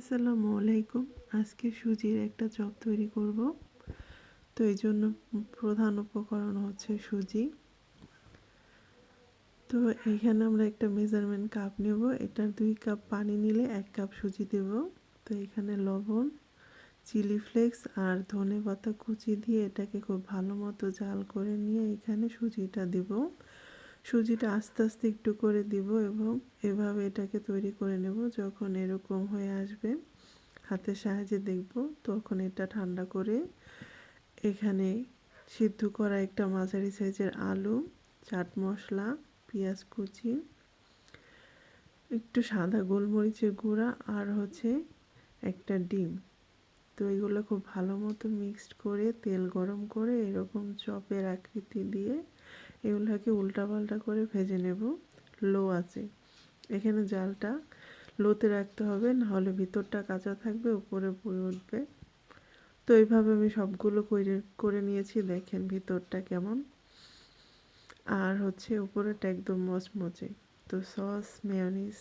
আসসালামু আলাইকুম। আজকে সুজির একটা চপ তৈরি করব। তো এই জন্য প্রধান উপকরণ হচ্ছে সুজি। তো এখানে আমরা একটা মেজারমেন্ট কাপ নেব। এটার দুই কাপ পানি নিলে এক কাপ সুজি দেব। তো এখানে লবণ চিলি ফ্লেক্স আর ধনে পাতা কুচি দিয়ে এটাকে খুব ভালো মতো জাল করে নিয়ে এখানে সুজিটা দেব। সুজিটা আস্তে আস্তে একটু করে দিব এবং এভাবে এটাকে তৈরি করে নেব। যখন এরকম হয়ে আসবে, হাতের সাহায্যে দেখব, তখন এটা ঠান্ডা করে এখানে সিদ্ধ করা একটা মাঝারি সাইজের আলু, চাট মশলা, পেঁয়াজ কুচি, একটু সাদা গোলমরিচের গুঁড়া আর হচ্ছে একটা ডিম। তো এগুলো খুব ভালো মতো মিক্সড করে, তেল গরম করে এরকম চপের আকৃতি দিয়ে এগুলোকে উল্টাপাল্টা করে ভেজে নেব। লো আছে। এখানে জালটা লোতে রাখতে হবে, নাহলে ভিতরটা কাঁচা থাকবে, উপরে পুড়ে উঠবে। তো এইভাবে আমি সবগুলো করে করে নিয়েছি, দেখেন ভিতরটা কেমন। আর হচ্ছে উপরেটা একদম মচমচে। তো সস, মেয়নিস